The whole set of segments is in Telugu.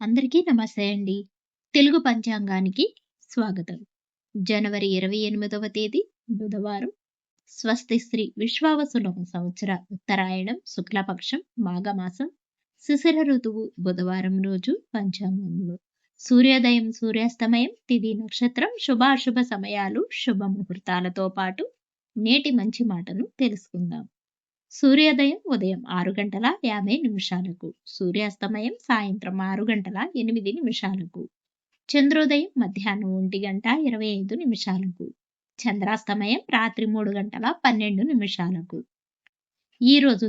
అందరికీ నమస్తే అండి. తెలుగు పంచాంగానికి స్వాగతం. జనవరి 28వ తేదీ బుధవారం. స్వస్తి శ్రీ విశ్వావసునామ సంవత్సర ఉత్తరాయణం శుక్లపక్షం మాఘమాసం శిశిర ఋతువు బుధవారం రోజు పంచాంగంలో సూర్యోదయం సూర్యాస్తమయం తిది నక్షత్రం శుభాశుభ సమయాలు శుభ ముహూర్తాలతో పాటు నేటి మంచి మాటను తెలుసుకుందాం. సూర్యోదయం ఉదయం ఆరు గంటల యాభై నిమిషాలకు సూర్యాస్తమయం సాయంత్రం ఆరు గంటల ఎనిమిది నిమిషాలకు చంద్రోదయం మధ్యాహ్నం ఒంటి గంట ఇరవై ఐదు నిమిషాలకు చంద్రాస్తమయం రాత్రి మూడు గంటల పన్నెండు నిమిషాలకు. ఈ రోజు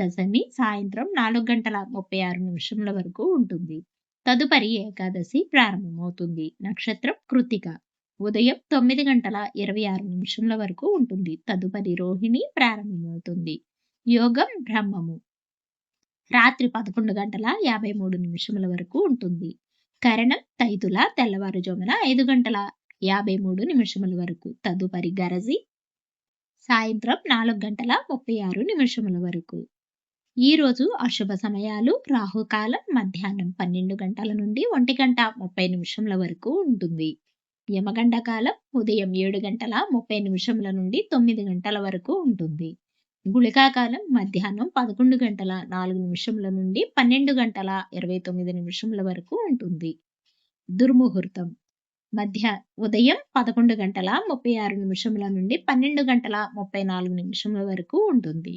దశమి సాయంత్రం నాలుగు గంటల ముప్పై ఆరు నిమిషముల వరకు ఉంటుంది. తదుపరి ఏకాదశి ప్రారంభమవుతుంది. నక్షత్రం కృతిక. ఉదయం తొమ్మిది గంటల ఇరవై ఆరు నిమిషముల వరకు ఉంటుంది. తదుపరి రోహిణి ప్రారంభమవుతుంది. యోగం బ్రహ్మము. రాత్రి పదకొండు గంటల యాభై మూడు నిమిషముల వరకు ఉంటుంది. కరణం తైతుల తెల్లవారుజామున ఐదు గంటల యాభై మూడు నిమిషముల వరకు. తదుపరి గరజి సాయంత్రం నాలుగు గంటల ముప్పై ఆరు నిమిషముల వరకు. ఈ రోజు అశుభ సమయాలు రాహుకాలం మధ్యాహ్నం పన్నెండు గంటల నుండి ఒంటి గంట ముప్పై నిమిషముల వరకు ఉంటుంది. యమగండ కాలం ఉదయం ఏడు గంటల ముప్పై నిమిషముల నుండి తొమ్మిది గంటల వరకు ఉంటుంది. గుళికాకాలం మధ్యాహ్నం పదకొండు గంటల నాలుగు నిమిషముల నుండి పన్నెండు గంటల ఇరవై తొమ్మిది నిమిషముల వరకు ఉంటుంది. దుర్ముహూర్తం. మధ్య ఉదయం పదకొండు గంటల ముప్పై ఆరు నిమిషముల నుండి పన్నెండు గంటల ముప్పై నాలుగు నిమిషముల వరకు ఉంటుంది.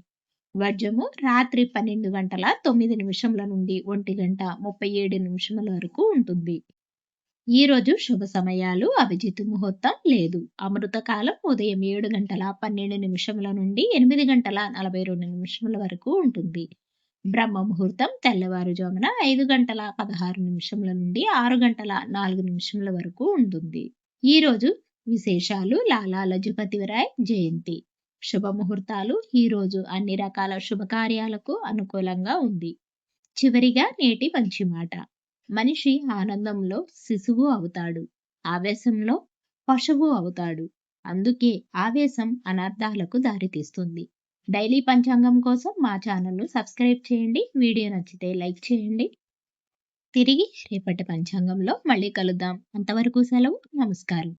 వజ్రము రాత్రి పన్నెండు గంటల తొమ్మిది నిమిషముల నుండి ఒంటి గంట ముప్పై ఏడు నిమిషముల వరకు ఉంటుంది. ఈ రోజు శుభ సమయాలు. అభిజిత్ ముహూర్తం లేదు. అమృతకాలం ఉదయం ఏడు గంటల పన్నెండు నిమిషముల నుండి ఎనిమిది గంటల నలభై రెండు నిమిషముల వరకు ఉంటుంది. బ్రహ్మ ముహూర్తం తెల్లవారుజామున ఐదు గంటల పదహారు నిమిషముల నుండి ఆరు గంటల నాలుగు నిమిషముల వరకు ఉంటుంది. ఈ రోజు విశేషాలు లాలా లజపతిరాయ్ జయంతి. శుభ ముహూర్తాలు ఈరోజు అన్ని రకాల శుభకార్యాలకు అనుకూలంగా ఉంది. చివరిగా నేటి మంచి మాట మనిషి ఆనందంలో శిశువు అవుతాడు ఆవేశంలో పశువు అవుతాడు. అందుకే ఆవేశం అనర్థాలకు దారితీస్తుంది. డైలీ పంచాంగం కోసం మా ఛానల్ను సబ్స్క్రైబ్ చేయండి. వీడియో నచ్చితే లైక్ చేయండి. తిరిగి రేపటి పంచాంగంలో మళ్ళీ కలుద్దాం. అంతవరకు సెలవు. నమస్కారం.